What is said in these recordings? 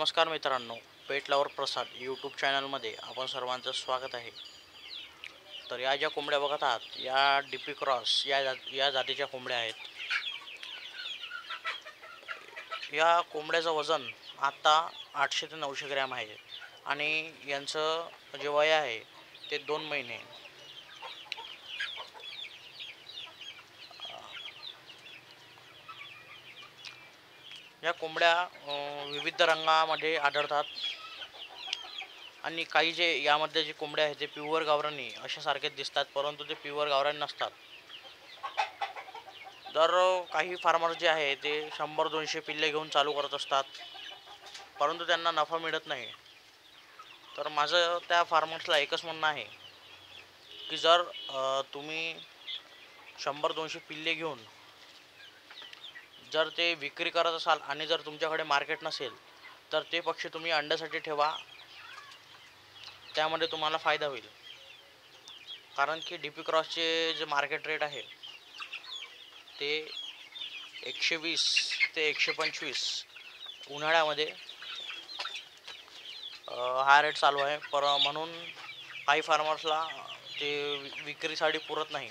नमस्कार मित्रांनो पेट लवर प्रसाद यूट्यूब चॅनलमध्ये आपण सर्वांचं स्वागत आहे. तर या ज्या कोंबड्या बघत आहात या डीपी क्रॉस या जा या जातीच्या कोंबड्या आहेत. या कोंबड्याचं वजन आत्ता आठशे ते नऊशे ग्रॅम आहे आणि यांचं जे वय आहे ते दोन महिने. या कोंबड्या विविध रंगामध्ये आढळतात. आणि काही जे यामध्ये जे कोंबड्या आहेत ते प्युअर गावरानी अशासारखेच दिसतात परंतु ते प्युअर गावरानी नसतात. तर काही फार्मर जे आहे ते शंभर दोनशे पिल्ले घेऊन चालू करत असतात. परंतु त्यांना नफा मिळत नाही. तर माझं त्या फार्मर्सला एकच म्हणणं आहे की जर तुम्ही शंभर दोनशे पिल्ले घेऊन जर ते विक्री करत असाल आणि जर तुमच्याकडे मार्केट नसेल तर ते पक्षी तुम्ही अंड्यासाठी ठेवा. त्यामध्ये तुम्हाला फायदा होईल. कारण की डी पी क्रॉसचे जे मार्केट रेट आहे ते एकशे वीस ते एकशे पंचवीस उन्हाळ्यामध्ये हा रेट चालू आहे. पर म्हणून काही फार्मर्सला ते वि- विक्रीसाठी पुरत नाही.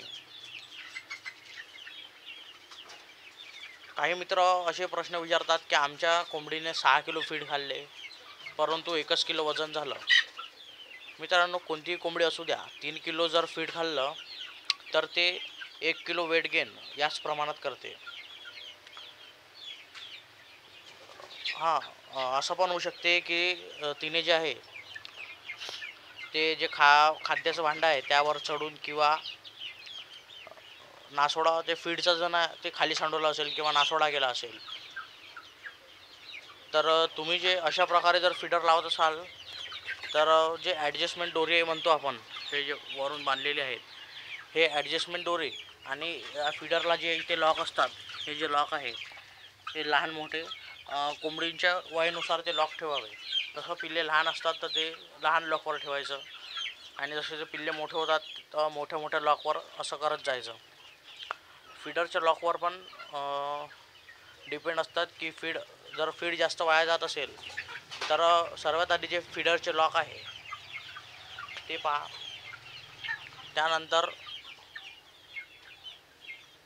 काही मित्र असे प्रश्न विचारतात की आमच्या कोंबडीने सहा किलो फीड खाल्ले परंतु एकच किलो वजन झालं. मित्रांनो कोणतीही कोंबडी असू द्या तीन किलो जर फीड खाल्लं तर ते एक किलो वेट गेन याच प्रमाणात करते. हां असं पण होऊ शकते की तिने जे आहे ते जे खा खाद्याचं भांडं आहे त्यावर चढून किंवा नासोडा ते फीडचं जण आहे ते खाली सांडवलं असेल किंवा नासोडा गेला असेल. तर तुम्ही जे अशा प्रकारे जर फीडर लावत असाल तर जे ॲडजस्टमेंट दोरी म्हणतो आपण हे जे वरून बांधलेले आहेत हे ॲडजस्टमेंट दोरे आणि या फीडरला जे इथे लॉक असतात हे जे लॉक आहे ते लहान मोठे कोंबडींच्या वयानुसार ते लॉक ठेवावे. जसं पिल्ले लहान असतात तर ते लहान लॉकवर ठेवायचं. आणि जसे जे पिल्ले मोठे होतात तर मोठ्या मोठ्या लॉकवर असं करत जायचं. फीडरच्या लॉकवर पण डिपेंड असतात की फीड जर फीड जास्त वाया जात असेल तर सर्वात आधी जे फीडरचे लॉक आहे ते पहा. त्यानंतर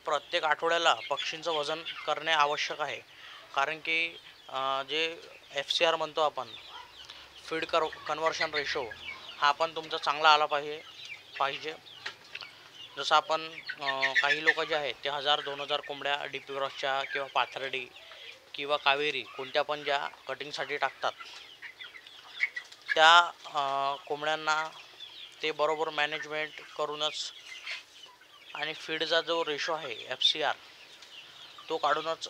प्रत्येक आठवड्याला पक्षींचं वजन करणे आवश्यक आहे. कारण की जे एफ सी आर म्हणतो आपण फीड कर कन्वर्शन रेशो हा पण तुमचा चांगला आला पाहिजे पाहिजे. जसं आपण काही लोक जे आहेत ते हजार दोन हजार कोंबड्या डी पी क्रॉसच्या किंवा पाथर्डी किंवा कावेरी कोणत्या पण ज्या कटिंगसाठी टाकतात त्या कोंबड्यांना ते बरोबर मॅनेजमेंट करूनच आणि फीडचा जो रेशो आहे एफ सी आर तो काढूनच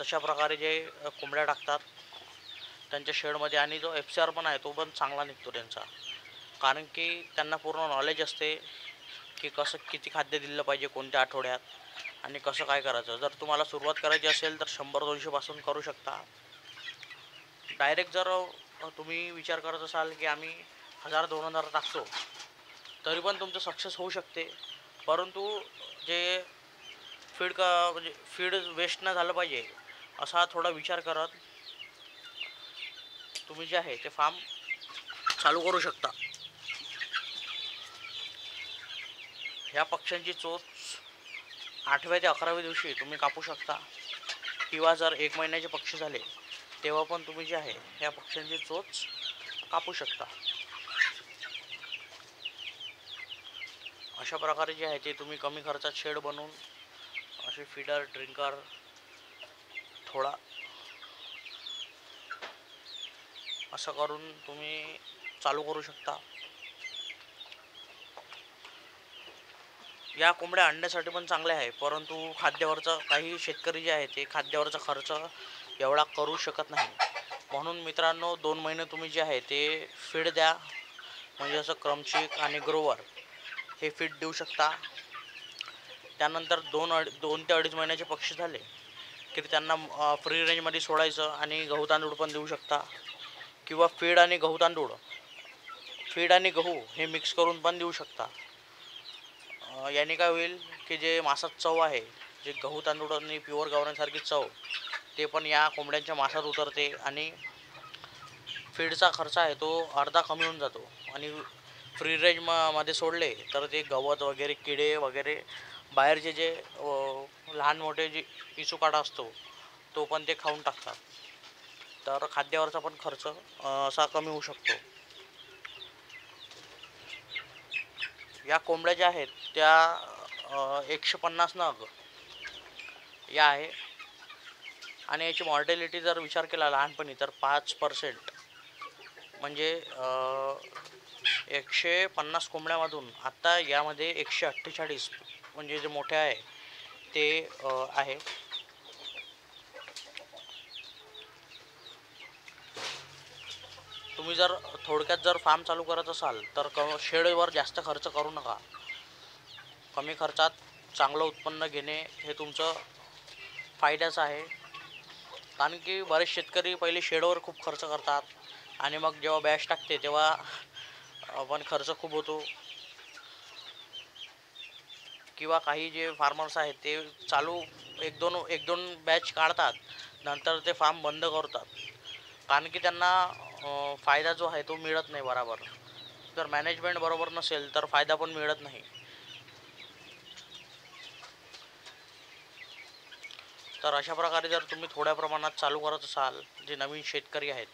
तशा प्रकारे जे कोंबड्या टाकतात त्यांच्या शेडमध्ये आणि जो एफ सी आर पण आहे तो पण चांगला निघतो त्यांचा. कारण की त्यांना पूर्ण नॉलेज असते की कसं किती खाद्य दिलं पाहिजे कोणत्या आठवड्यात आणि कसं काय करायचं? जर तुम्हाला सुरुवात करायची असेल तर शंभर दोनशेपासून करू शकता. डायरेक्ट जर तुम्ही विचार करत असाल की आम्ही हजार दोन हजार टाकतो तरी पण तुमचं सक्सेस होऊ शकते. परंतु जे फीड का म्हणजे फीड वेस्ट न झालं पाहिजे असा थोडा विचार करत तुम्ही जे आहे ते फार्म चालू करू शकता. ह्या पक्ष्यांची चोच आठव्या ते अकराव्या दिवशी तुम्ही कापू शकता. किंवा जर एक महिन्याचे पक्षी झाले तेव्हा पण तुम्ही जे आहे ह्या पक्ष्यांची चोच कापू शकता. अशा प्रकारे जे आहे ते तुम्ही कमी खर्चात शेड बनवून असे फिडर ड्रिंकर थोडा असं करून तुम्ही चालू करू शकता. या कोंबड्या अंड्यासाठी पण चांगल्या आहे. परंतु खाद्यावरचं काही शेतकरी जे आहे ते खाद्यावरचा खर्च एवढा करू शकत नाही. म्हणून मित्रांनो दोन महिने तुम्ही जे आहे ते फीड द्या. म्हणजे असं क्रमचिक आणि ग्रोवर हे फीड देऊ शकता. त्यानंतर दोन अडी दोन ते अडीच महिन्याचे पक्षी झाले की त्यांना फ्री रेंजमध्ये सोडायचं आणि गहू तांदूळ पण देऊ शकता. किंवा फीड आणि गहू तांदूळ फीड आणि गहू हे मिक्स करून पण देऊ शकता. याने काय होईल की जे मासात चव आहे जे गहू तांदूळ आणि प्युअर गावरांसारखी चव ते पण या कोंबड्यांच्या मासात उतरते आणि फीडचा खर्च आहे तो अर्धा कमी होऊन जातो. आणि फ्री रेंज म मध्ये सोडले तर ते गवत वगैरे किडे वगैरे बाहेरचे जे लहान मोठे जे इचुकाटा असतो तो पण ते खाऊन टाकतात. तर खाद्यावरचा पण खर्च असा कमी होऊ शकतो. या कोंबड्या ज्या आहेत त्या एकशे पन्नास नग या आहे. आणि याची मॉर्टॅलिटी जर विचार केला लहानपणी तर पाच पर्सेंट म्हणजे एकशे पन्नास कोंबड्यामधून आत्ता यामध्ये एकशे अठ्ठेचाळीस म्हणजे जे मोठे आहे ते आहे. तुम्ही जर थोडक्यात जर फार्म चालू करत असाल तर क शेडवर जास्त खर्च करू नका. कमी खर्चात चांगलं उत्पन्न घेणे हे तुमचं फायद्याचं आहे. कारण की बरेच शेतकरी पहिले शेडवर खूप खर्च करतात आणि मग जेव्हा बॅच टाकते तेव्हा पण खर्च खूप होतो. किंवा काही जे फार्मर्स आहेत ते चालू एक दोन एक दोन बॅच काढतात नंतर ते फार्म बंद करतात. कारण की त्यांना फायदा जो आहे तो मिळत नाही बरोबर. जर मॅनेजमेंट बरोबर नसेल तर फायदा पण मिळत नाही. तर अशा प्रकारे जर तुम्ही थोड्या प्रमाणात चालू करत असाल जे नवीन शेतकरी आहेत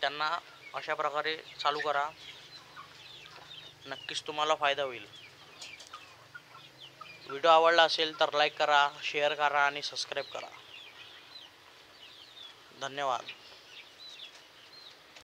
त्यांना अशा प्रकारे चालू करा. नक्कीच तुम्हाला फायदा होईल. व्हिडिओ आवडला असेल तर लाईक करा शेअर करा आणि सबस्क्राईब करा. धन्यवाद.